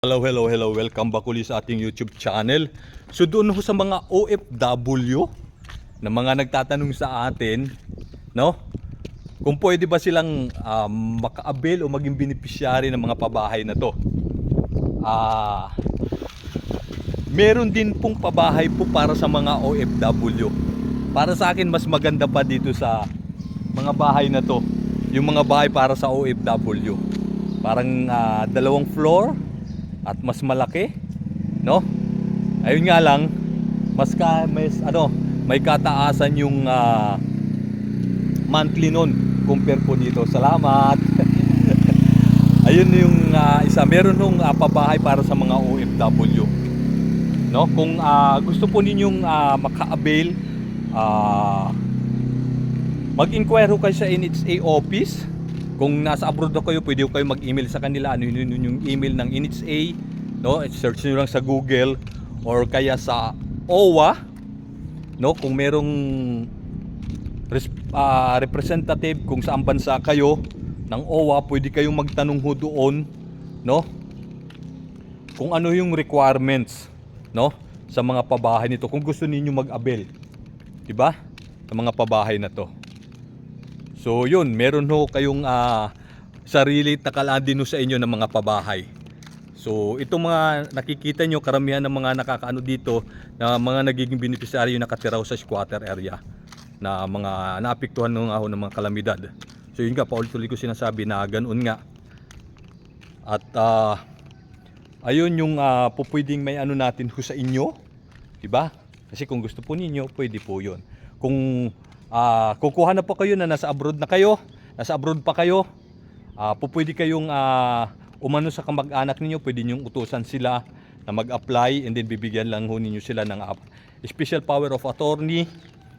Hello, hello, hello. Welcome back ulit sa ating YouTube channel. So doon ho sa mga OFW na mga nagtatanong sa atin, no? Kung pwede ba silang um, maka-avail o maging beneficiary ng mga pabahay na to. Ah, meron din pong pabahay po para sa mga OFW. Para sa akin mas maganda pa dito sa mga bahay na to, yung mga bahay para sa OFW. Parang ah, dalawang floor at mas malaki, no? Ayun nga lang, mas ka, mas, ano, may kataasan yung ah, monthly nun compare po dito. Salamat. Ayun yung ah, isa. Meron nung ah, pabahay para sa mga OFW. No? Kung ah, gusto po ninyong ah, maka-avail, ah, mag-inquire kayo sa NHA office. Kung nasa abroad na kayo, pwede kayo mag-email sa kanila. Ano yun yun yung email ng NHA. No? Search nyo lang sa Google or kaya sa OWA. No? Kung merong ah, representative kung saan bansa kayo ng OWA, pwede kayong magtanong ho doon, no? Kung ano yung requirements, no? Sa mga pabahay nito, kung gusto ninyo mag-avail, 'di ba? Sa mga pabahay na to. So, yun, meron ho kayong ah, sarili takalaan din sa inyo ng mga pabahay. So, itong mga nakikita nyo, karamihan ng mga nakakaano dito, na mga nagiging beneficiaryo nakatira ho sa squatter area na mga naapektuhan ng ahon ng mga kalamidad. So yun nga, paulit-ulit ko sinasabi na ganoon nga. At ah, ayun yung uh, pupwedeng may ano natin ho sa inyo, 'di ba? Kasi kung gusto po ninyo, pwede po 'yon. Kung ah, kukuha na po kayo na nasa abroad na kayo, nasa abroad pa kayo, ah pupwede kayong ah, umano sa kamag-anak ninyo, pwede ninyong utusan sila na mag-apply and then bibigyan lang ho ninyo sila ng ah, special power of attorney,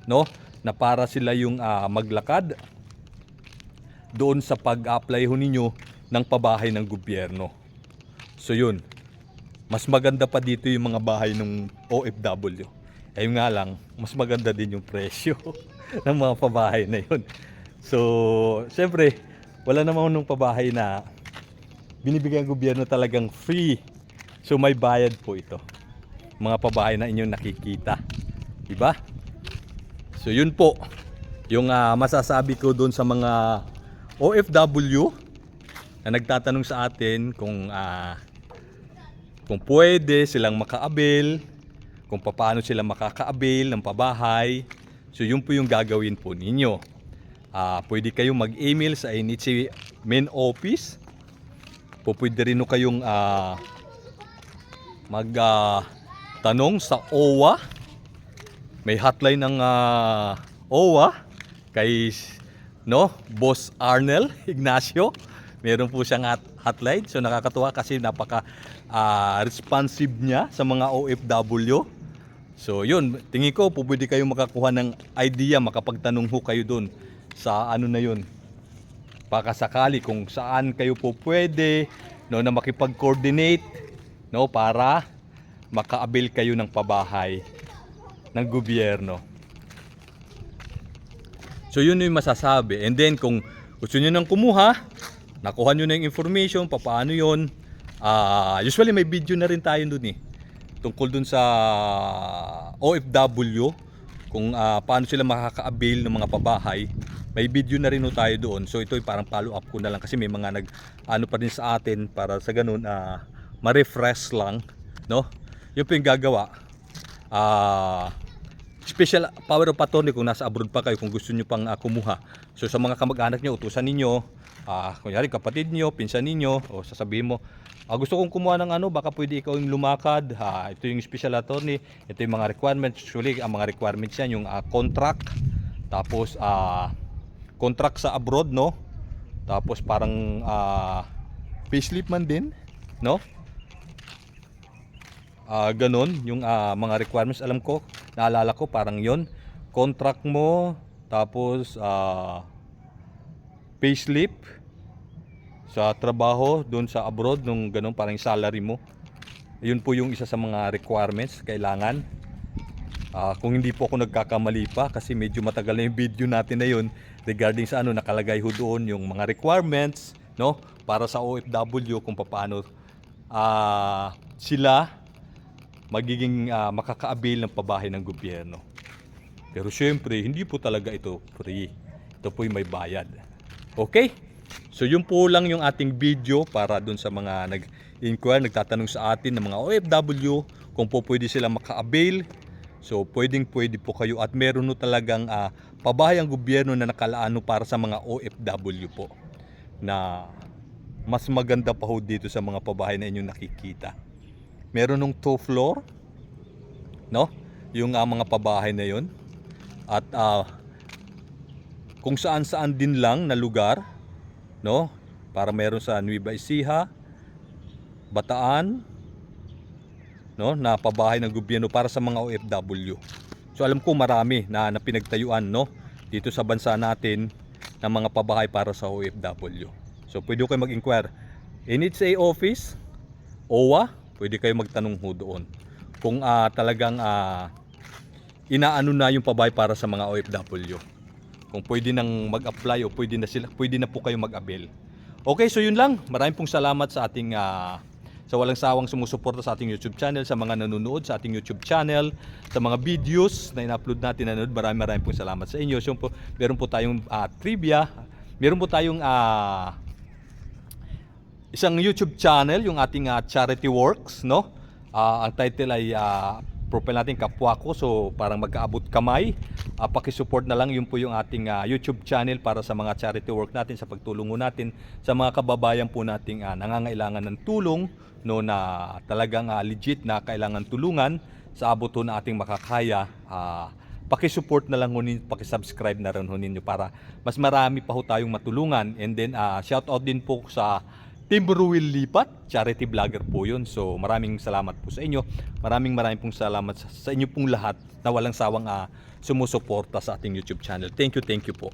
no? Na para sila yung ah, maglakad doon sa pag-apply ho ninyo ng pabahay ng gobyerno. So yun, mas maganda pa dito yung mga bahay ng OFW. Ayun nga lang, mas maganda din yung presyo ng mga pabahay na yun. So, siyempre, wala namang nung pabahay na binibigyan ng gobyerno talagang free. So may bayad po ito. Mga pabahay na inyong nakikita. Diba? So yun po, yung ah, masasabi ko doon sa mga OFW na nagtatanong sa atin kung ah, kung pwede silang maka-avail, kung paano sila makaka-avail ng pabahay. So yun po yung gagawin po ninyo. Ah, pwede kayong mag-email sa NHC main office. Po pwede rin kayong ah, mag ah, tanong sa OWA. May hotline ng ah, OWA kay no, Boss Arnel Ignacio. Meron po siyang hot- hotline. So nakakatuwa kasi napaka ah, responsive niya sa mga OFW. So yun, tingin ko po pwede kayong makakuha ng idea, makapagtanong ho kayo doon sa ano na yun. Baka sakali kung saan kayo po pwede no, na makipag-coordinate no, para maka-avail kayo ng pabahay ng gobyerno. So yun yung masasabi. And then kung gusto nyo nang kumuha, nakuha nyo na yung information, papaano yun. Ah, usually may video na rin tayo dun eh. Tungkol dun sa OFW, kung ah, paano sila makaka-avail ng mga pabahay. May video na rin tayo doon. So ito ay parang follow up ko na lang kasi may mga nag ano pa rin sa atin para sa ganun ah ma-refresh lang, no? Yun po yung gagawa. Ah, special power of attorney kung nasa abroad pa kayo kung gusto nyo pang ah, kumuha. So sa mga kamag-anak nyo, utusan ninyo, ah, kunyari kapatid nyo, pinsan ninyo, o sasabihin mo, ah, gusto kong kumuha ng ano, baka pwede ikaw yung lumakad, ah, ito yung special attorney, ito yung mga requirements, usually ang mga requirements yan, yung ah, contract, tapos ah, contract sa abroad, no? Tapos parang ah, payslip man din, no? Ah, ganun yung ah, mga requirements alam ko naalala ko parang yon contract mo tapos ah, payslip sa trabaho doon sa abroad nung ganun parang salary mo yun po yung isa sa mga requirements kailangan Ah, kung hindi po ako nagkakamali pa kasi medyo matagal na yung video natin na yun regarding sa ano nakalagay ho doon yung mga requirements no para sa OFW kung paano ah, sila magiging ah, makaka-avail ng pabahay ng gobyerno. Pero syempre, hindi po talaga ito free. Ito po may bayad. Okay? So yun po lang yung ating video para dun sa mga nag-inquire, nagtatanong sa atin ng mga OFW kung po pwede sila maka-avail. So pwedeng pwede po kayo at meron no talagang uh, pabahay ang gobyerno na nakalaano para sa mga OFW po na mas maganda pa ho dito sa mga pabahay na inyong nakikita. Meron nung two floor, no? Yung ah, mga pabahay na yon. At ah, kung saan-saan din lang na lugar, no? Para meron sa Nueva Ecija, Bataan, no? Na pabahay ng gobyerno para sa mga OFW. So alam ko marami na, na pinagtayuan, no? Dito sa bansa natin ng mga pabahay para sa OFW. So pwede kayo mag-inquire. NHA office, OWA, pwede kayo magtanong ho doon. Kung ah, talagang ah, inaano na yung pabahay para sa mga OFW. Kung pwede nang mag-apply o pwede na sila, pwede na po kayo mag-avail. Okay, so yun lang. Maraming pong salamat sa ating ah, sa walang sawang sumusuporta sa ating YouTube channel, sa mga nanonood sa ating YouTube channel, sa mga videos na in-upload natin nanonood. Maraming maraming pong salamat sa inyo. So, po, meron po tayong ah, trivia, meron po tayong ah, isang YouTube channel, yung ating ah, Charity Works, no? Ah, ang title ay ah, profile natin kapwa ko, so parang magkaabot kamay. Ah, paki-support na lang yun po yung ating ah, YouTube channel para sa mga charity work natin, sa pagtulong natin sa mga kababayan po nating ah, nangangailangan ng tulong, no na talagang ah, legit na kailangan tulungan sa abot na ating makakaya. Ah, paki-support na lang ho ninyo, paki-subscribe na rin ho ninyo para mas marami pa ho tayong matulungan. And then ah, shout out din po sa Team Ruel Lipat, charity vlogger po yun. So maraming salamat po sa inyo. Maraming maraming pong salamat sa, sa inyo pong lahat na walang sawang ah, sumusuporta sa ating YouTube channel. Thank you, thank you po.